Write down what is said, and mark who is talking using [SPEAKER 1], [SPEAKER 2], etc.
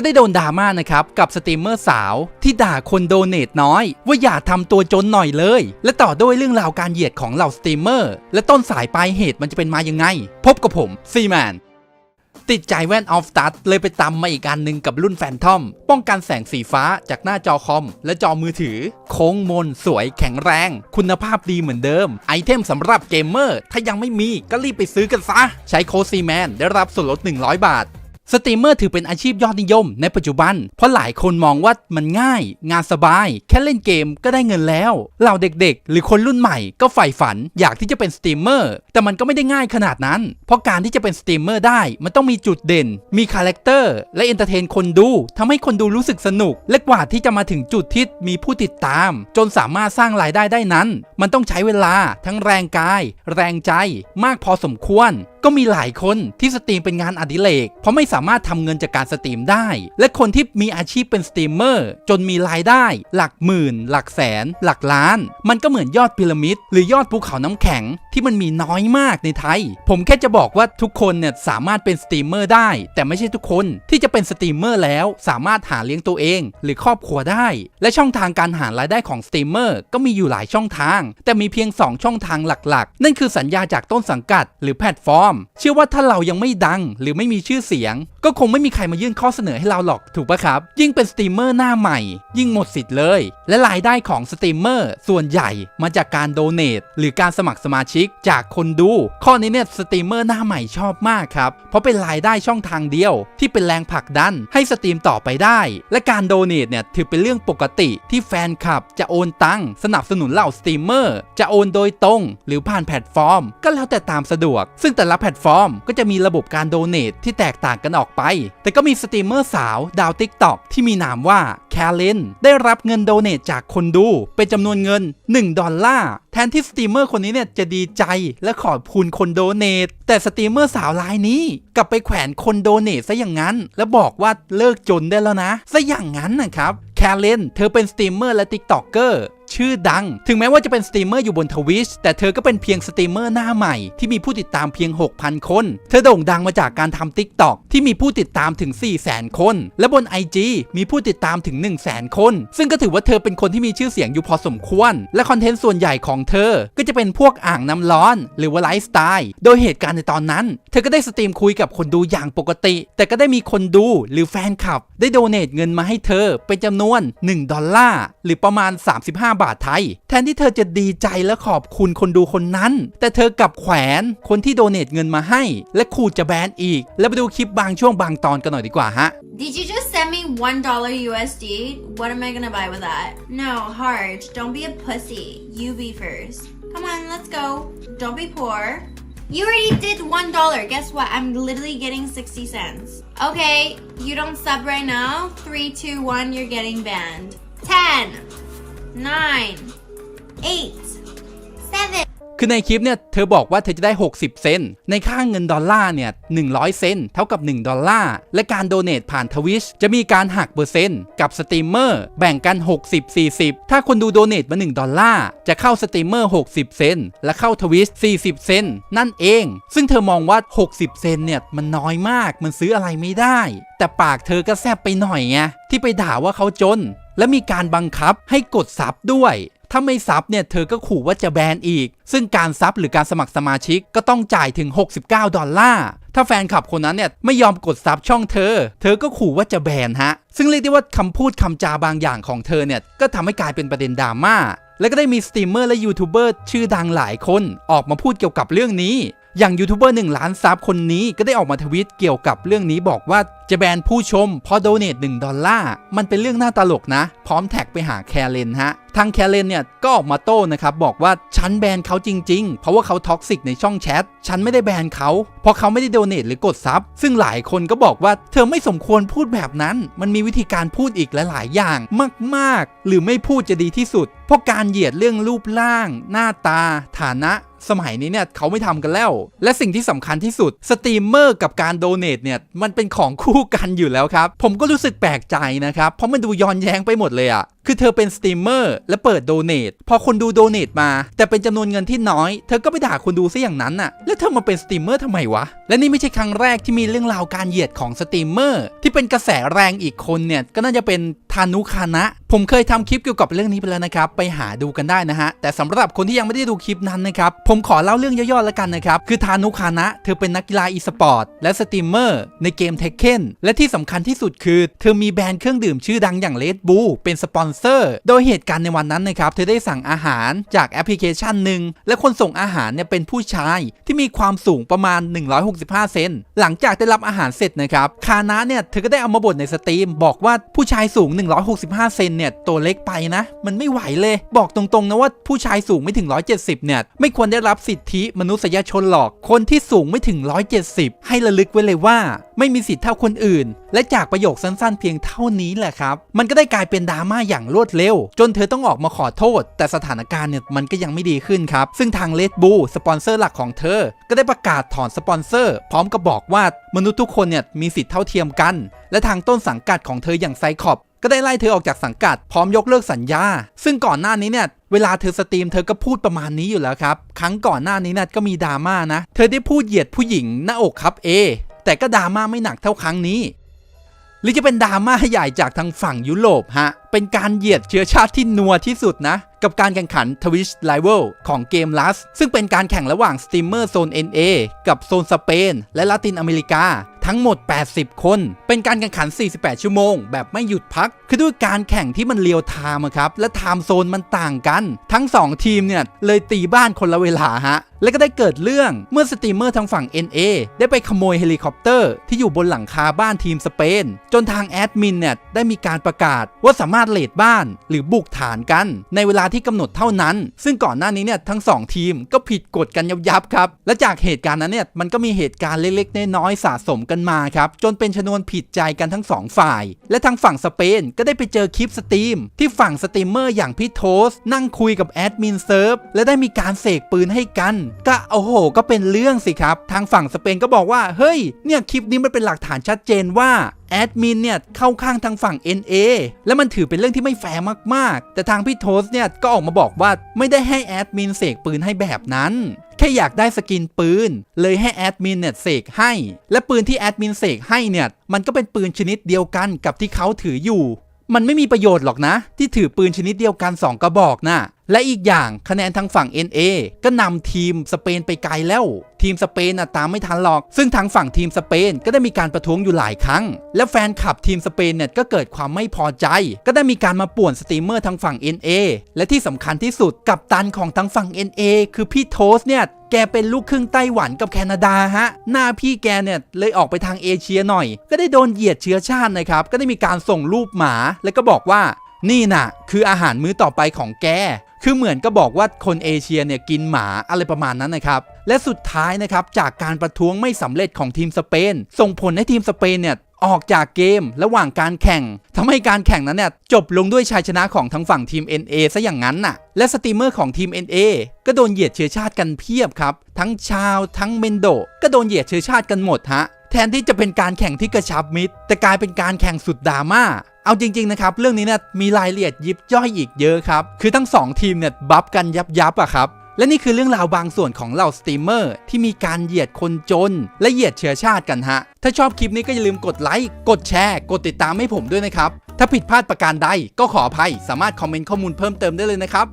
[SPEAKER 1] ก็ได้โดนดราม่านะครับกับสตรีมเมอร์สาว ที่ด่าคนโดเนทน้อย ว่าอย่าทำตัวจนหน่อยเลย และต่อด้วยเรื่องราวการเหยียดของเหล่าสตรีมเมอร์ และต้นสายปลายเหตุมันจะเป็นมายังไง พบกับผมซีแมนติดใจแว่นออฟตัดเลยไปตำมาอีกอันหนึ่งกับรุ่นแฟนทอม ป้องกันแสงสีฟ้าจากหน้าจอคอม และจอมือถือ โค้งมน สวยแข็งแรง คุณภาพดีเหมือนเดิม ไอเทมสำหรับเกมเมอร์ ถ้ายังไม่มีก็รีบไปซื้อกันซะ ใช้โค้ดซีแมนได้รับส่วนลด 100 บาท สตรีมเมอร์ถือเป็นอาชีพยอดนิยมในปัจจุบัน เพราะหลายคนมองว่ามันง่าย งานสบาย แค่เล่นเกมก็ได้เงินแล้ว เหล่าเด็กๆ หรือคนรุ่นใหม่ก็ใฝ่ฝันอยากที่จะเป็นสตรีมเมอร์ แต่มันก็ไม่ได้ง่ายขนาดนั้น เพราะการที่จะเป็นสตรีมเมอร์ได้ มันต้องมีจุดเด่น มีคาแรคเตอร์และเอนเตอร์เทนคนดูทำให้คนดูรู้สึกสนุก และกว่าที่จะมาถึงจุดที่มีผู้ติดตาม จนสามารถสร้างรายได้ได้นั้น มันต้องใช้เวลาทั้งแรงกาย แรงใจ มากพอสมควรก็มีหลายคนที่สตรีมเป็นงานอดิเรกเพราะไม่สามารถทำเงินจากการสตรีมได้ และคนที่มีอาชีพเป็นสตรีมเมอร์จนมีรายได้ หลักหมื่น หลักแสน หลักล้าน มันก็เหมือนยอดพีระมิด หรือยอดภูเขาน้ำแข็งที่มันมีน้อยมากในไทย ผมแค่จะบอกว่าทุกคนเนี่ยสามารถเป็นสตรีมเมอร์ได้ แต่ไม่ใช่ทุกคนที่จะเป็นสตรีมเมอร์แล้ว สามารถหาเลี้ยงตัวเอง หรือครอบครัวได้ และช่องทางการหารายได้ของสตรีมเมอร์ก็มีอยู่หลายช่องทาง แต่มีเพียง 2 ช่องทางหลักๆ นั่นคือสัญญาจากต้นสังกัด หรือแพลตฟอร์มเชื่อว่าถ้าเรายังไม่ดังหรือไม่มีชื่อเสียงก็คงไม่มีใครมายื่นข้อเสนอให้เราหรอกถูกปะครับ ยิ่งเป็นสตรีมเมอร์หน้าใหม่ ยิ่งหมดสิทธิ์เลย และรายได้ของสตรีมเมอร์ส่วนใหญ่มาจากการโดเนทหรือการสมัครสมาชิกจากคนดู ข้อนี้เนี่ยสตรีมเมอร์หน้าใหม่ชอบมากครับ เพราะเป็นรายได้ช่องทางเดียว ที่เป็นแรงผลักดันให้สตรีมต่อไปได้ และการโดเนทเนี่ยถือเป็นเรื่องปกติที่แฟนคลับจะโอนตังสนับสนุนเหล่าสตรีมเมอร์จะโอนโดยตรง หรือผ่านแพลตฟอร์ม ก็แล้วแต่ตามสะดวก ซึ่งแต่ละแพลตฟอร์ม ก็จะมีระบบการโดเนทที่แตกต่างกันออกไป แต่ก็มีสตรีมเมอร์สาวดาวติ๊กต็อกที่มีนามว่าแคลเลนได้รับเงินโดเนทจากคนดู เป็นจำนวนเงิน 1 ดอลลาร์แทนที่สตรีมเมอร์คนนี้เนี่ยจะดีใจและขอบคุณคนโดเนทแต่สตรีมเมอร์สาวรายนี้กลับไปแขวนคนโดเนทซะอย่างนั้น แล้วบอกว่าเลิกจนได้แล้วนะซะอย่างนั้นนะครับแคลเลนเธอเป็นสตรีมเมอร์และติ๊กต็อกเกอร์ ชื่อดัง ถึงแม้ว่าจะเป็นสตรีมเมอร์อยู่บนทวิชแต่เธอก็เป็นเพียงสตรีมเมอร์หน้าใหม่ที่มีผู้ติดตามเพียง 6,000 คน เธอโด่งดังมาจากการทำ TikTok ที่มีผู้ติดตามถึง 400,000 คน และบน IG มีผู้ติดตามถึง 100,000 คน ซึ่งก็ถือว่าเธอเป็นคนที่มีชื่อเสียงอยู่พอสมควร และคอนเทนต์ส่วนใหญ่ของเธอ ก็จะเป็นพวกอ่างน้ำร้อน หรือว่าไลฟ์สไตล์โดยเหตุการณ์ในตอนนั้น เธอก็ได้สตรีมคุยกับคนดูอย่างปกติ แต่ก็ได้มีคนดูหรือแฟนคลับ ได้โดเนทเงินมาให้เธอเป็นจำนวน 1 ดอลลาร์หรือประมาณ 35บาทไทย แทนที่เธอจะดีใจและขอบคุณคนดูคนนั้น แต่เธอกลับแขวนคนที่โดเนทเงินมาให้ และขู่จะแบนอีก แล้วไปดูคลิปบางช่วงบางตอนกันหน่อยดีกว่าฮะ
[SPEAKER 2] Did you just send me one dollar USD? What am I gonna buy with that? No, Harge, don't be a pussy. You be first. Come on, let's go. Don't be poor. You already did one dollar. Guess what? I'm literally getting 60 cents. Okay, you don't sub right now. Three, two, one, you're getting banned. Ten, nine, eight.
[SPEAKER 1] คือในคลิปเนี่ย เธอบอกว่าเธอจะได้ 60 เซนในค่าเงินดอลลาร์เนี่ย 100 เซนเท่ากับ 1 ดอลลาร์ และการโดเนทผ่านทวิชจะมีการหักเปอร์เซ็นต์กับสตรีมเมอร์แบ่งกัน 60-40 ถ้าคนดูโดเนทมา 1 ดอลลาร์ จะเข้าสตรีมเมอร์ 60 เซนและเข้าทวิช40 เซนนั่นเอง ซึ่งเธอมองว่า 60 เซนเนี่ย มันน้อยมากมันซื้ออะไรไม่ได้ แต่ปากเธอก็แซบไปหน่อยไงที่ไปด่าว่าเขาจนและมีการบังคับให้กดซับด้วย ถ้าไม่ซับเนี่ยเธอก็ขู่ว่าจะแบนอีก ซึ่งการซับหรือการสมัครสมาชิกก็ต้องจ่ายถึง 69 ดอลลาร์ ถ้าแฟนคลับคนนั้นเนี่ยไม่ยอมกดซับช่องเธอ เธอก็ขู่ว่าจะแบนฮะ ซึ่งเรียกได้ว่าคำพูดคำจาบางอย่างของเธอเนี่ยก็ทำให้กลายเป็นประเด็นดราม่า และก็ได้มีสตรีมเมอร์และยูทูบเบอร์ชื่อดังหลายคนออกมาพูดเกี่ยวกับเรื่องนี้อย่างยูทูบเบอร์หนึ่งล้านซับคนนี้ก็ได้ออกมาทวีตเกี่ยวกับเรื่องนี้บอกว่า จะแบนผู้ชมพราะโดเนท1ดอลลาร์มันเป็นเรื่องน่าตลกนะ พร้อมแท็กไปหาแคลเลนฮะทางแคลเลนเนี่ยก็ออกมาโต้นะครับบอกว่าฉันแบนเขาจริงๆ เพราะว่าเขาท็อกซิกในช่องแชทฉันไม่ได้แบนเขาเพราะเขาไม่ได้โดเนทหรือกดซับซึ่งหลายคนก็บอกว่าเธอไม่สมควรพูดแบบนั้น มันมีวิธีการพูดอีกหลายๆอย่างมากๆ หรือไม่พูดจะดีที่สุด เพราะการเหยียดเรื่องรูปร่าง หน้าตา ฐานะสมัยนี้เนี่ยเขาไม่ทำกันแล้ว และสิ่งที่สำคัญที่สุดสตรีมเมอร์กับการโดเนทเนี่ยมันเป็นของคู่กันอยู่แล้วครับ ผมก็รู้สึกแปลกใจนะครับ เพราะมันดูย้อนแย้งไปหมดเลยอะ คือเธอเป็นสตรีมเมอร์และเปิดโดเนทพอคนดูโดเนทมา แต่เป็นจำนวนเงินที่น้อย เธอก็ไปด่าคนดูซะอย่างนั้นน่ะ แล้วเธอมาเป็นสตรีมเมอร์ทำไมวะ และนี่ไม่ใช่ครั้งแรกที่มีเรื่องราวการเหยียดของสตรีมเมอร์ที่เป็นกระแสแรงอีกคนเนี่ยก็น่าจะเป็นทานุคานะ ผมเคยทำคลิปเกี่ยวกับเรื่องนี้ไปแล้วนะครับ ไปหาดูกันได้นะฮะ แต่สำหรับคนที่ยังไม่ได้ดูคลิปนั้นนะครับ ผมขอเล่าเรื่องย่อๆแล้วกันนะครับ คือทานุคานะ เธอเป็นนักกีฬาอีสปอร์ตและสตรีมเมอร์ในเกมเทคเ e นและที่สำคัญที่สุดคือ เธอมีแบรนด์เครื่องดื่มชื่อดังอย่างเลดบูเป็นสปอนเซอร์ โดยเหตุการณ์ในวันนั้นนะครับ เธอได้สั่งอาหารจากแอปพลิเคชันหนึ่ง และคนส่งอาหารเนี่ยเป็นผู้ชายที่มีความสูงประมาณ 165 เซน หลังจากได้รับอาหารเสร็จนะครับคานะเนี่ยเธอก็ได้เอามาบ่นในสตรีม บอกว่าผู้ชายสูง 165 เซนเนี่ยตัวเล็กไปนะ มันไม่ไหวเลย บอกตรงๆนะว่าผู้ชายสูงไม่ถึง 170 เนี่ยไม่ควรได้รับสิทธิมนุษยชนหรอก คนที่สูงไม่ถึง 170 ให้ระลึกไว้เลยว่า ไม่มีสิทธิ์เท่าคนอื่น และจากประโยคสั้นๆ เพียงเท่านี้แหละครับ มันก็ได้กลายเป็นดราม่าอย่างรวดเร็ว จนเธอต้องออกมาขอโทษ แต่สถานการณ์เนี่ยมันก็ยังไม่ดีขึ้นครับ ซึ่งทางเลดบูสปอนเซอร์หลักของเธอ ก็ได้ประกาศถอนสปอนเซอร์ พร้อมกับบอกว่ามนุษย์ทุกคนเนี่ยมีสิทธิ์เท่าเทียมกัน และทางต้นสังกัดของเธออย่างไซคอบก็ได้ไล่เธอออกจากสังกัดพร้อมยกเลิกสัญญา ซึ่งก่อนหน้านี้เนี่ยเวลาเธอสตรีมเธอก็พูดประมาณนี้อยู่แล้วครับ ครั้งก่อนหน้านี้นี่ยก็มีดราม่านะ เธอได้พูดเหยียดผู้หญิงหน้าอกครับเอ แต่ก็ดราม่าไม่หนักเท่าครั้งนี้ หรือจะเป็นดราม่าใหญ่จากทางฝั่งยุโรปฮะ เป็นการเหยียดเชื้อชาติที่นัวที่สุดนะ กับการแข่งขัน Twitch Rival ของเกม Last ซึ่งเป็นการแข่งระหว่างสตรีมเมอร์โซน NA กับโซนสเปนและลาตินอเมริกา ทั้งหมด 80 คน เป็นการแข่งขัน 48 ชั่วโมง แบบไม่หยุดพัก คือด้วยการแข่งที่มันเรียวไทม์ครับ และไทม์โซนมันต่างกัน ทั้ง 2 ทีมเนี่ย เลยตีบ้านคนละเวลาฮะ และก็ได้เกิดเรื่องเมื่อสตรีมเมอร์ทางฝั่ง NA ได้ไปขโมยเฮลิคอปเตอร์ ที่อยู่บนหลังคาบ้านทีมสเปน จนทางแอดมินเนี่ยได้มีการประกาศว่าสามารถเลดบ้านหรือบุกฐานกัน ในเวลาที่กำหนดเท่านั้น ซึ่งก่อนหน้านี้เนี่ยทั้งสองทีมก็ผิดกฎกันยับยับครับและจากเหตุการณ์นั้นเนี่ยมันก็มีเหตุการณ์เล็กๆน้อยๆสะสมกันมาครับ จนเป็นชนวนผิดใจกันทั้งสองฝ่าย และทางฝั่งสเปนก็ได้ไปเจอคลิปสตรีม ที่ฝั่งสตรีมเมอร์อย่างพี่โทส นั่งคุยกับแอดมินเซิร์ฟและได้มีการเสกปืนให้กัน ก็โอ้โห ก็เป็นเรื่องสิครับ ทางฝั่งสเปนก็บอกว่าเฮ้ยเนี่ยคลิปนี้มันเป็นหลักฐานชัดเจนว่า แอดมินเนี่ยเข้าข้างทางฝั่ง NA และมันถือเป็นเรื่องที่ไม่แฟร์มากๆ แต่ทางพี่โทสเนี่ยก็ออกมาบอกว่าไม่ได้ให้แอดมินเสกปืนให้แบบนั้นแค่อยากได้สกินปืน เลยให้แอดมินเนี่ยเสกให้ และปืนที่แอดมินเสกให้เนี่ยมันก็เป็นปืนชนิดเดียวกันกับที่เขาถืออยู่ มันไม่มีประโยชน์หรอกนะ ที่ถือปืนชนิดเดียวกัน 2 กระบอกนะ่ะและอีกอย่างคะแนนทางฝั่ง NA ก็นำทีมสเปนไปไกลแล้ว ทีมสเปนน่ะตามไม่ทันหรอก ซึ่งทางฝั่งทีมสเปนก็ได้มีการประท้วงอยู่หลายครั้ง และแฟนคลับทีมสเปนเนี่ยก็เกิดความไม่พอใจ ก็ได้มีการมาป่วนสตรีมเมอร์ทางฝั่ง NA และที่สำคัญที่สุดกับตันของทางฝั่ง NA คือพี่โทสเนี่ย แกเป็นลูกครึ่งไต้หวันกับแคนาดาฮะ หน้าพี่แกเนี่ยเลยออกไปทางเอเชียหน่อย ก็ได้โดนเหยียดเชื้อชาตินะครับ ก็ได้มีการส่งรูปหมา แล้วก็บอกว่า นี่น่ะ คืออาหารมื้อต่อไปของแก คือเหมือนก็บอกว่าคนเอเชียเนี่ยกินหมาอะไรประมาณนั้นนะครับ และสุดท้ายนะครับจากการประท้วงไม่สำเร็จของทีมสเปน ส่งผลให้ทีมสเปนเนี่ย ออกจากเกมระหว่างการแข่งทำให้การแข่งนั้นเนี่ยจบลงด้วยชัยชนะของทั้งฝั่งทีม NA ซะอย่างนั้นน่ะ และสตรีมเมอร์ของทีม NA ก็โดนเหยียดเชื้อชาติกันเพียบครับ ทั้งชาวทั้งเมนโด ก็โดนเหยียดเชื้อชาติกันหมดฮะ แทนที่จะเป็นการแข่งที่กระชับมิตร แต่กลายเป็นการแข่งสุดดราม่าเอาจริง ๆ นะครับ เรื่องนี้เนี่ยมีรายละเอียดยิบย่อยอีกเยอะครับ คือทั้ง 2 ทีมเนี่ยบัฟกันยับยับอะครับ และนี่คือเรื่องราวบางส่วนของเหล่าสตรีมเมอร์ที่มีการเหยียดคนจน และเหยียดเชื้อชาติกันฮะ ถ้าชอบคลิปนี้ก็อย่าลืมกดไลค์ กดแชร์ กดติดตามให้ผมด้วยนะครับ ถ้าผิดพลาดประการใดก็ขออภัย สามารถคอมเมนต์ข้อมูลเพิ่มเติมได้เลยนะครับ